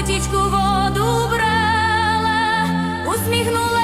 потічку воду брала, усміхнула.